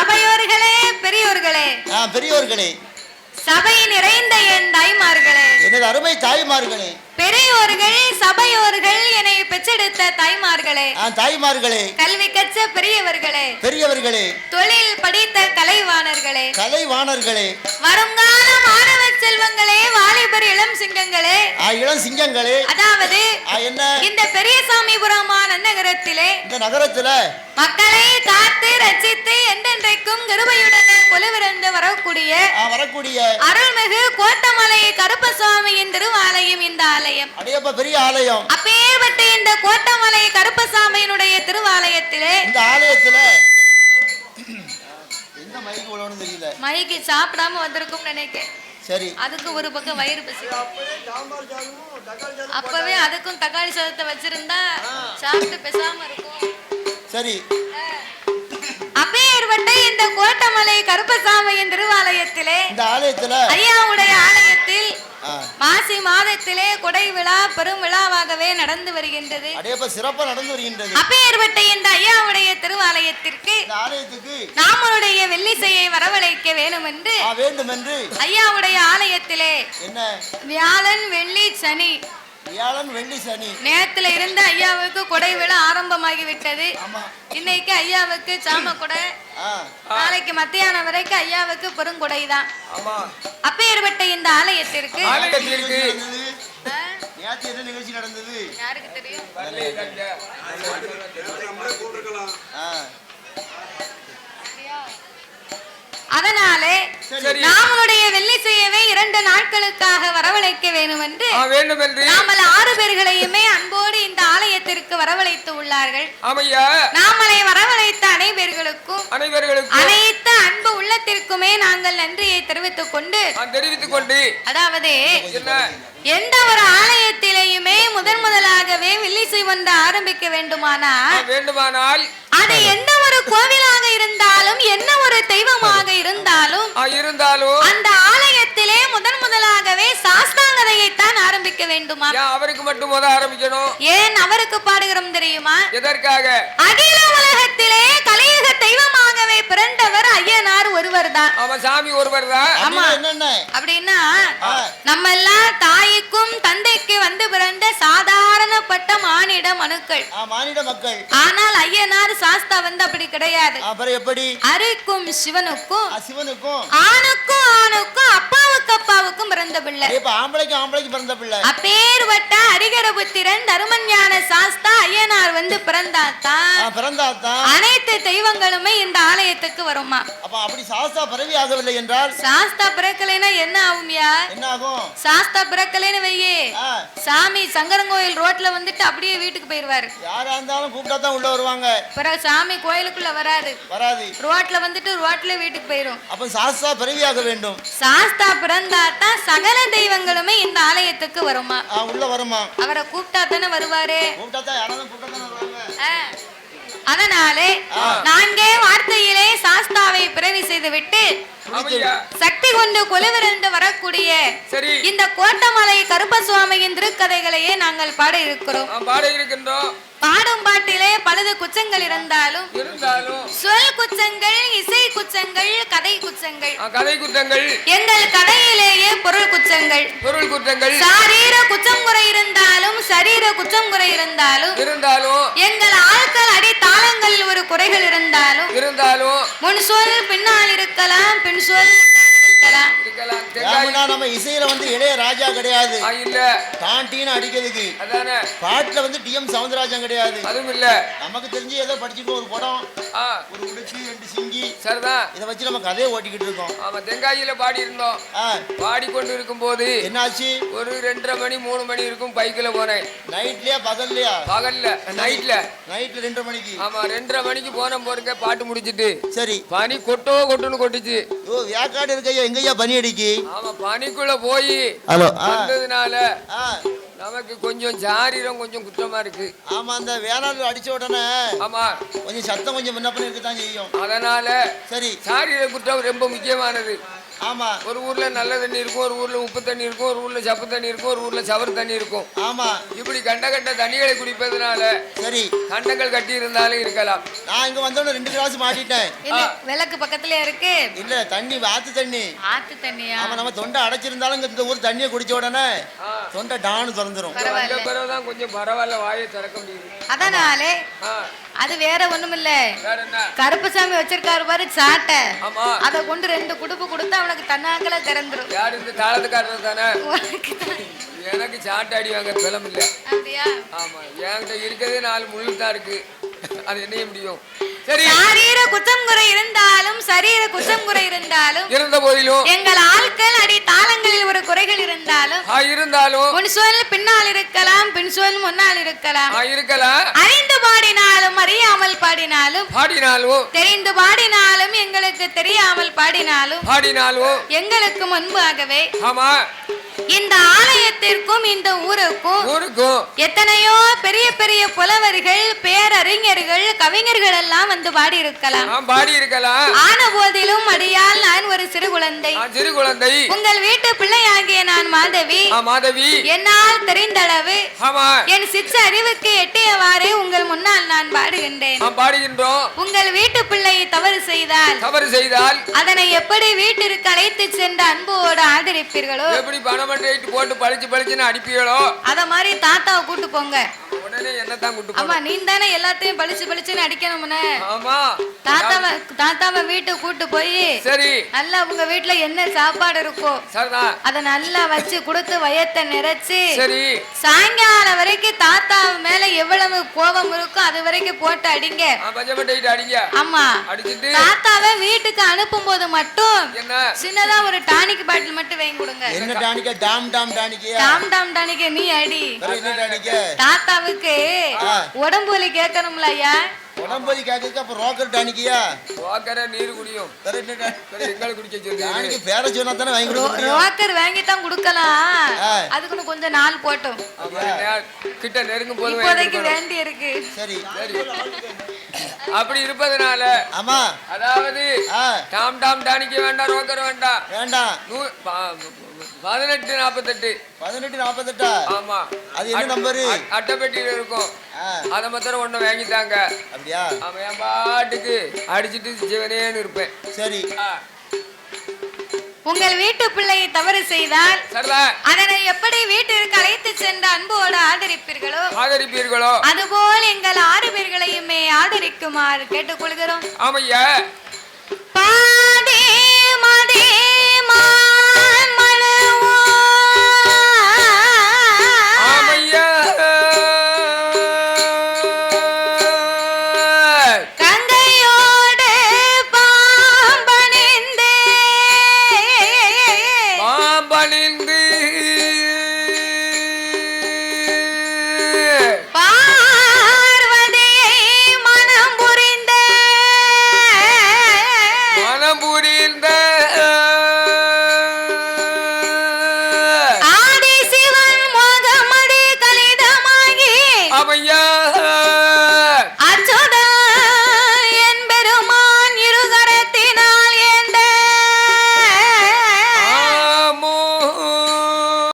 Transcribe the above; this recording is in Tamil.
பெரியவர்களே பெரியோர்களே. ஆ, பெரியோர்களே. சபை நிறைந்த என் தாய்மார்களே. எனது அருமை தாய்மார்களே. பெரியோர்கள் சபையோர்கள் என்னை பெற்றெடுத்த தாய்மார்களே. தாய்மார்களே. கல்வி கற்ற பெரியவர்களே. பெரியவர்களே. தொழில் படித்த கலைவாணர்களே. கலைவாணர்களே. வருங்கால மாணவ செல்வங்களே வாலிபர் இளம் சிங்கங்களே. இளம் சிங்கங்களே. அதாவது என்ன? இந்த பெரியசாமிபுரமான நகரத்திலே இந்த நகரத்துல மக்களை காத்து ரட்சித்து என்றென்றைக்கும் கிருபையுடன் கொலுவிருந்து வரக்கூடிய வரக்கூடிய அருள்மிகு கோட்டமலை கருப்பசாமியின் திருவாலயம் இந்த ஆலயம் அடையப்ப பெரிய ஆலயம். அப்பேற்பட்ட இந்த கோட்டமலை கருப்பசாமியினுடைய திருவாலயத்திலே இந்த ஆலயத்துல எந்த மைக்கு உள்ளவனு தெரியல. மைக்கு சாப்பிடாம வந்திருக்கும் நினைக்கிறேன். சரி. அதுக்கு ஒரு பக்கம் வயிறு பசி. அப்பவே அதுக்கும் தக்காளி சாதத்தை வச்சிருந்தா சாப்பிட்டு பேசாம இருக்கும். சரி. அப்பேற்பட்ட இந்த கோட்டமலை கருப்பசாமியின் திருவாலயத்திலே இந்த ஆலயத்துல ஐயாவுடைய ஆலயத்தில் ஆ, மாசி மாதத்திலே கொடை விழா பெரும் விழாவாகவே நடந்து வருகின்றது. அடையப்ப சிறப்பா நடந்து வருகின்றது. அப்பேற்பட்ட இந்த ஐயாவுடைய திருவாலயத்திற்கு ஆலயத்துக்கு நாமளுடைய வெள்ளிசையை வரவழைக்க வேணும் என்று வேண்டும் என்று ஐயாவுடைய ஆலயத்திலே என்ன? வியாழன் வெள்ளி சனி வியாழன் வெள்ளி சனி. நேரத்துல இருந்து ஐயாவுக்கு கொடை விழா ஆரம்பமாகி விட்டது இன்னைக்கு ஐயாவுக்கு சாம கொடை. நாளைக்கு மத்தியானம் வரைக்கும் ஐயாவுக்கு பெருங்கொடை தான் அப்பேற்பட்ட இந்த ஆலயத்திற்கு ஆலயத்திற்கு நடந்தது ஆ, நேத்து என்ன நிகழ்ச்சி நடந்தது? யாருக்கு தெரியும்? அதனாலே நாமளுடைய வெள்ளிசையவே இரண்டு நாட்களுக்காக வரவழைக்க என்று வேண்டும் என்று நாமல் ஆறு பேர்களையுமே அன்போடு இந்த ஆலயத்திற்கு வரவழைத்து உள்ளார்கள். ஆமையா நாமளை வரவழைத்த அனைவர்களுக்கும் அனைவர்களுக்கும் அனைத்து அன்பு உள்ளத்திற்குமே நாங்கள் நன்றியை தெரிவித்துக் கொண்டு தெரிவித்துக் கொண்டு அதாவது எந்த ஒரு ஆலயத்திலேயுமே முதன் முதலாகவே வெள்ளிசை வந்து ஆரம்பிக்க வேண்டுமானா ஆ, வேண்டுமானால் அது எந்த கோவிலாக இருந்தாலும் என்ன ஒரு தெய்வமாக இருந்தாலும் இருந்தாலும் அந்த ஆலயத்திலே முதன் முதலாகவே சாஸ்தாங்கதையைத்தான் ஆரம்பிக்க வேண்டுமா? அவருக்கு மட்டும் முத ஆரம்பிக்கணும். ஏன் அவருக்கு பாடுகிறோம் தெரியுமா? எதற்காக? அகில உலகத்திலே கலியுக தெய்வமாகவே பிறந்தவர் ஐயனார் ஒருவர் தான் அவன் சாமி ஒருவர் தான் அப்படின்னா. நம்ம எல்லாம் தாய்க்கும் தந்தைக்கு வந்து பிறந்த சாதாரணப்பட்ட மானிட மனுக்கள். ஆ, மானிட மக்கள். ஆனால் ஐயனார் சாஸ்தா வந்து அப்படி கிடையாது. அப்புறம் எப்படி? அரிக்கும் சிவனுக்கும் ஆ, சிவனுக்கும். ஆணுக்கும் ஆணுக்கும் அப்பாவுக்கு அப்பாவுக்கும் பிறந்த பிள்ளை. இப்ப ஆம்பளைக்கு ஆம்பளைக்கு பிறந்த பிள்ளை. அப்பேர்வட்ட அரிகரபுத்திரன் தருமஞான சாஸ்தா ஐயனார் வந்து பிறந்தாதான் ஆ, பிறந்தாதான் அனைத்து தெய்வங்களுமே இந்த ஆலயத்துக்கு வருமா அப்ப அப்படி சாஸ்தா பிறவி ஆகவில்லை என்றால்? சாஸ்தா பிறக்கலைன்னா என்ன ஆகும்யா? என்ன ஆகும்? சாஸ்தா பிறக்கலைன்னு வையே. சாமி சங்கரங்கோயில் ரோட்ல வந்துட்டு அப்படியே வீட்டுக்கு போயிருவாரு. யாரா இருந்தாலும் கூப்பிட்டா தான் உள்ள வருவாங்க. பிறகு சாமி கோயிலுக்குள்ள வராது. வராது. ரோட்ல வந்துட்டு ரோட்ல வீட்டுக்கு போயிரும். அப்ப சாஸ்தா பிறவியாக வேண்டும். சாஸ்தா பிறந்தாதான் சகல தெய்வங்களுமே இந்த ஆலயத்துக்கு வருமா? உள்ள வருமா? அவரை கூப்பிட்டா தானே வருவாரு. கூப்பிட்டா தான் யாராவது கூப்பிட்டா தான் வருவாங்க. அதனாலே நான்கே வார்த்தையிலே சாஸ்தாவை பிறவி செய்துவிட்டு சக்தி கொண்டு கொலுவிருந்து வரக்கூடிய இந்த கோட்டமலை கருப்பசுவாமியின் திருக்கதைகளையே நாங்கள் பாட இருக்கிறோம் நான் பாட இருக்கின்றோம் பாடும் பாட்டிலே பலது குச்சங்கள் இருந்தாலும் சொல் குச்சங்கள் இசை குச்சங்கள் கதை குச்சங்கள். கதை குற்றங்கள் எங்கள் கதையிலேயே பொருள் குச்சங்கள். பொருள் குற்றங்கள் சாரீர குச்சம் குறை இருந்தாலும் சரீர குச்சம் குறை இருந்தாலும் இருந்தாலும் எங்கள் ஆட்கள் அடி தாளங்கள் ஒரு குறைகள் இருந்தாலும் இருந்தாலும் முன் சொல் பின்னால் இருக்கலாம் பின் சொல் நம்ம இசையில வந்து இளைய ராஜா கிடையாது. ஆ, இல்ல. டாண்டின்னு அடிக்கிறதுக்கு. அதானே. பாட்டுல வந்து டி எம் சவுந்தரராஜன் கிடையாது. அதுவும் இல்ல. நமக்கு தெரிஞ்சு ஏதோ படிச்சுக்கோ ஒரு படம் ஆ. ஒரு உடுப்பி ரெண்டு சிங்கி. சரிதான். இதை வச்சு நம்ம கதையை ஓட்டிக்கிட்டு இருக்கோம். ஆமா தேங்காயில பாடி இருந்தோம் ஆ, பாடிக்கொண்டு இருக்கும்போது என்னாச்சு? ஒரு ரெண்டரை மணி மூணு மணி இருக்கும் பைக்கில் போனேன். நைட்லயா பகல்லையா? பகல்ல நைட்ல. நைட்ல ரெண்டு மணிக்கு. ஆமா ரெண்டரை மணிக்கு போன போறங்க பாட்டு முடிச்சிட்டு. சரி. பனி கொட்டோ கொட்டுன்னு கொட்டுச்சு. ஓ வேக்காடு இருக்கையா எங்கய்யா பனி அடிக்கி ஆமா பனிக்குள்ள போய் ஹலோ. வந்ததுனால நமக்கு கொஞ்சம் சாரீரம் கொஞ்சம் குற்றமா இருக்கு. ஆமா அந்த வேணால் அடிச்ச உடனே ஆமா. கொஞ்சம் சத்தம் கொஞ்சம் முன்னப்பன இருக்கத்தான் செய்யும். அதனால சரி. சாரீர குற்றம் ரொம்ப முக்கியமானது. ஆமா. ஒரு ஊர்ல நல்ல தண்ணி இருக்கும் ஒரு ஊர்ல உப்பு தண்ணி இருக்கும் ஒரு ஊர்ல சப்பு தண்ணி இருக்கும் ஒரு ஊர்ல சவறு தண்ணி இருக்கும். ஆமா. இப்படி கண்ட கண்ட தண்ணிகளை குடிப்பதனால சரி. கண்டங்கள் கட்டி இருந்தாலும் இருக்கலாம். நான் இங்க வந்தோடனே ரெண்டு கிளாஸ் மாட்டிட்டேன். இல்ல விளக்கு பக்கத்துல இருக்கு? இல்ல தண்ணி ஆத்து தண்ணி. ஆத்து தண்ணியா? ஆமா நம்ம தொண்டை அடைச்சிருந்தாலும் இந்த ஊர் தண்ணியை குடிச்ச உடனே. தொண்டை டான்னு திறந்துரும். பரவாயில்ல. கொஞ்சம் பரவாயில்ல வாயை திறக்க முடியுது. அதனாலே அது வேற ஒண்ணுமில்ல. வேற என்ன? கருப்பசாமி வச்சிருக்காரு பாரு சாட்டை. ஆமா. அத கொண்டு ரெண்டு குடுப்பு கொடுத்தா அவனுக்கு தன்னாக்கல திறந்துரும். யாரு இந்த தாளத்துக்காரர் தானே? உனக்கு தான். எனக்கு சாட்டை அடி வாங்க பிளம் இல்ல. அப்படியா? ஆமா என்கிட்ட இருக்கிறதே நாலு முள்ளு தான் இருக்கு. அது என்ன முடியும். சரி. சாரீர குற்றம் குறை இருந்தாலும் சரீர குற்றம் குறை இருந்தாலும் இருந்த போதிலும் எங்கள் ஆட்கள் அடி தாளங்களில் ஒரு குறைகள் இருந்தாலும் இருந்தாலும் முன் பின்னால் இருக்கலாம் பின் முன்னால் இருக்கலாம். இருக்கலாம் அறிந்து பாடினாலும் அறியாமல் பாடினாலும் பாடினாலும் தெரிந்து பாடினாலும் எங்களுக்கு தெரியாமல் பாடினாலும் பாடினாலும் எங்களுக்கு முன்பாகவே ஆமா. இந்த ஆலயத்திற்கும் இந்த ஊருக்கும் ஊருக்கும் எத்தனையோ பெரிய பெரிய புலவர்கள் பேரறிஞர்கள் கவிஞர்கள் எல்லாம் வந்து பாடி இருக்கலாம் பாடி இருக்கலாம் ஆன போதிலும் அடியால் நான் ஒரு சிறு குழந்தை. சிறு குழந்தை. உங்கள் வீட்டு பிள்ளையாகிய நான் மாதவி. மாதவி. என்னால் தெரிந்தளவு என் சிற்ற அறிவுக்கு எட்டியவாறே உங்கள் முன்னால் நான் பாடுகின்றேன். பாடுகின்றோம். உங்கள் வீட்டு பிள்ளை தவறு செய்தால் தவறு செய்தால் அதனை எப்படி வீட்டிற்கு அழைத்து சென்று அன்போடு ஆதரிப்பீர்களோ? எப்படி பணம் போட்டு பழிச்சு பழிச்சுன்னு அடிப்பீங்களோ? அத மாதிரி தாத்தாவை கூட்டு போங்க. கூட்டு ஆமா நீ தானே எல்லாத்தையும் பளிச்சு பளிச்சுன்னு அடிக்கணும்னு. ஆமா. தாத்தாவை தாத்தாவை வீட்டுக்கு கூட்டு போய் சரி. நல்லா உங்க வீட்டுல என்ன சாப்பாடு இருக்கோ அத நல்லா வச்சு கொடுத்து வயத்தை நிறைச்சு சரி. சாயங்காலம் வரைக்கும் தாத்தா மேல எவ்வளவு கோபம் இருக்கோ அது வரைக்கும் போட்டு அடிங்க. அடிங்க. ஆமா அடிச்சிட்டு. தாத்தாவை வீட்டுக்கு அனுப்பும் போது மட்டும் என்ன? சின்னதா ஒரு டானிக் பாட்டில் மட்டும் வாங்கி கொடுங்க. என்ன டானிக்க? டாம் டாம் டாம் டாம் டானிக்க நீ அடி. என்ன தாத்தாவுக்கு. உடம்பு வலி கேட்கணும்ல ஐயா? உடம்பதி கேட்கறதுக்கு அப்ப ரோக்கர் டானிக்கியா போக்கற நீர் குடியும். எங்களை குடிக்க சொல்லி டானிக்கு பேர சொன்னா தானே வாங்கி கொடுக்க ரோ- முடியும்? ரோக்கர் வாங்கி தான் கொடுக்கலாம். அதுக்குன்னு கொஞ்சம் நாள் போட்டும். கிட்ட நெருங்கும் போது இப்போதைக்கு கொடுக்கணும். வேண்டி இருக்கு. சரி. அப்படி இருப்பதனால ஆமா. அதாவது டாம் டாம் டானிக்க வேண்டாம் ரோக்கர் வேண்டாம். வேண்டாம். பதினெட்டு நாற்பத்தெட்டு பதினெட்டு நாற்பத்தெட்டா ஆமா. அது என்ன நம்பரு அட்- அட்டைப்பெட்டியில இருக்கும். அதை மாத்திரம் ஒண்ணு வாங்கித்தாங்க. அப்படியா? அவன் என் பாட்டுக்கு அடிச்சிட்டு சிவனேன்னு இருப்பேன். சரி. உங்கள் வீட்டு பிள்ளை தவறு செய்தால் அதனை எப்படி வீட்டிற்கு அழைத்து சென்று அன்போடு ஆதரிப்பீர்களோ? ஆதரிப்பீர்களோ? அதுபோல் எங்கள் ஆறு பேர்களையுமே ஆதரிக்குமாறு கேட்டுக்கொள்கிறோம். ஆமையா. பா